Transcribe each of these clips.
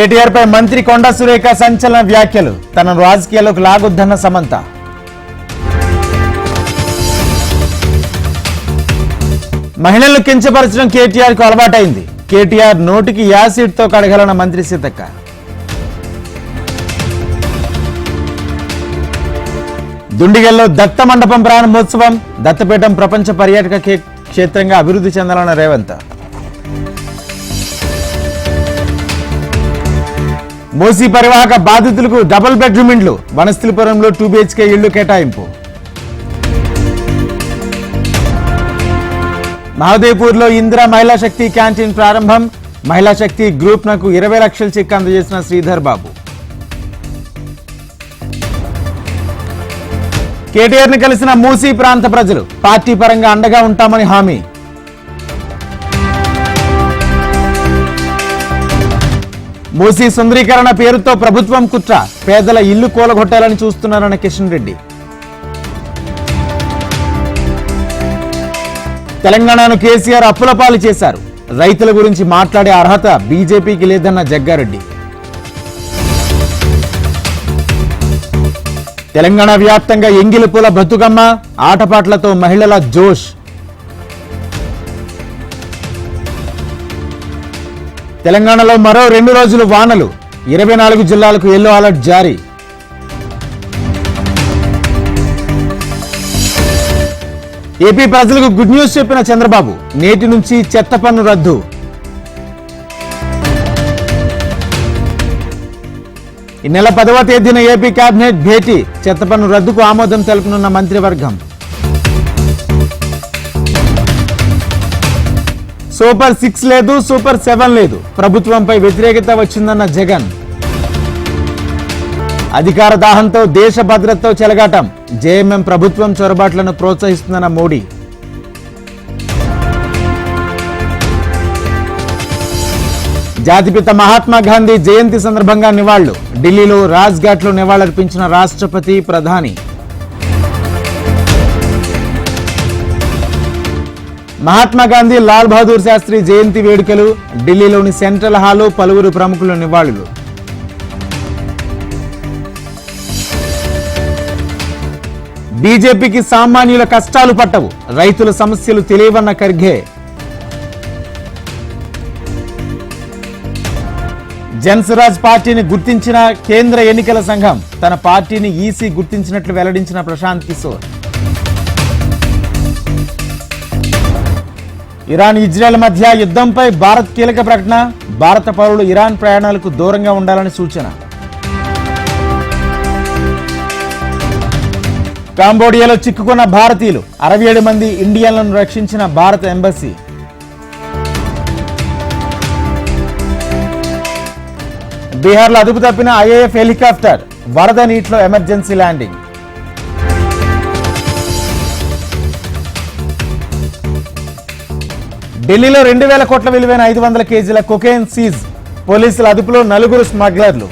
కేటీఆర్ పై మంత్రి కొండ సురేఖ సంచలన వ్యాఖ్యలు. తనను రాజకీయాల్లోకి లాగొద్దన్న సమంత. మహిళలను కించపరచడం కేటీఆర్కు అలవాటైంది. కేటీఆర్ నోటికి యాసిడ్తో కడగలన్న మంత్రి సీతక్క. దుండిగల్లో దత్త మండపం ప్రారంభోత్సవం దత్తపీఠం ప్రపంచ పర్యాటక క్షేత్రంగా అభివృద్ధి చెందాలన్న రేవంత్. మూసీ పరివాహక బాధితులకు డబుల్ బెడ్రూమ్ ఇండ్లు వనస్థలిపురంలో టూ బిహెచ్కే ఇళ్ళు కేటాయింపు. మహదేవ్పూర్లో ఇందిరా మహిళా శక్తి క్యాంటీన్ ప్రారంభం. మహిళా శక్తి గ్రూప్ నకు ఇరవై లక్షల చెక్ అందజేసిన శ్రీధర్ బాబు. కేటీఆర్ని కలిసిన మూసీ ప్రాంత ప్రజలు పార్టీ పరంగా అండగా ఉంటామని హామీ. మూసీ సుందరీకరణ పేరుతో ప్రభుత్వం కుట్ర. పేదల ఇల్లు కూలగొట్టాలని చూస్తున్నారన్న కిషన్ రెడ్డి. తెలంగాణను కేసీఆర్ అప్పుల పాలు చేశారు. రైతుల గురించి మాట్లాడే అర్హత బీజేపీకి లేదన్న జగ్గారెడ్డి. తెలంగాణ వ్యాప్తంగా ఎంగిలి పూల బతుకమ్మ ఆటపాట్లతో మహిళల జోష్. తెలంగాణలో మరో రెండు రోజులు వానలు. ఇరవై నాలుగు జిల్లాలకు ఎల్లో అలర్ట్ జారీ. ఏపీ ప్రజలకు గుడ్ న్యూస్ చెప్పిన చంద్రబాబు నేటి నుంచి చెత్త పన్ను రద్దు. ఈ నెల పదవ తేదీన ఏపీ కేబినెట్ భేటీ చెత్త పన్ను రద్దుకు ఆమోదం తెలుపనున్న మంత్రివర్గం. సూపర్ సిక్స్ లేదు సూపర్ సెవెన్ లేదు. ప్రభుత్వంపై వ్యతిరేకత వచ్చిందన్న జగన్. అధికార దాహంతో దేశ భద్రతతో చెలగాటం. జేఎంఎం ప్రభుత్వం చొరబాట్లను ప్రోత్సహిస్తుందన్న మోడీ. జాతిపిత మహాత్మా గాంధీ జయంతి సందర్భంగా నివాళులు. ఢిల్లీలో రాజ్ఘాట్లో నివాళులర్పించిన రాష్ట్రపతి ప్రధాని. మహాత్మా గాంధీ లాల్ బహదూర్ శాస్త్రి జయంతి వేడుకలు ఢిల్లీలోని సెంట్రల్ హాల్లో పలువురు ప్రముఖులు నివాళులు. బీజేపీకి సామాన్యుల కష్టాలు పట్టవు. రైతుల సమస్యలు తెలియవన్న ఖర్గే. జన్సరాజ్ పార్టీని గుర్తించిన కేంద్ర ఎన్నికల సంఘం తన పార్టీని ఈసీ గుర్తించినట్లు వెల్లడించిన ప్రశాంత్ కిషోర్ ఇరాన్ ఇజ్రాయెల్ మధ్య యుద్ధంపై భారత్ కీలక ప్రకటన. భారత పౌరులు ఇరాన్ ప్రయాణాలకు దూరంగా ఉండాలని సూచన. కాంబోడియాలో చిక్కుకున్న భారతీయులు అరవై ఏడు మంది ఇండియన్లను రక్షించిన భారత ఎంబసీ. బీహార్లో అదుపు తప్పిన ఐఏఎఫ్ హెలికాప్టర్ వరద నీటిలో ఎమర్జెన్సీ ల్యాండింగ్. ఢిల్లీలో రెండు వేల కోట్ల విలువైన ఐదు వందల కేజీల కొకేన్ సీజ్ పోలీసుల అదుపులో నలుగురు స్మగ్లర్లు.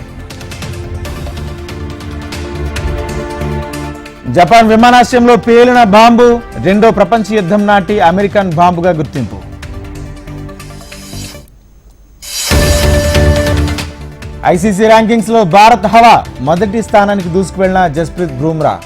జపాన్ విమానాశ్రయంలో పేలిన బాంబు రెండో ప్రపంచ యుద్ధం నాటి అమెరికన్ బాంబుగా గుర్తింపు. ఐసీసీ ర్యాంకింగ్స్లో భారత్ హవా మొదటి స్థానానికి దూసుకువెళ్ళిన జస్ప్రీత్ బుమ్రా.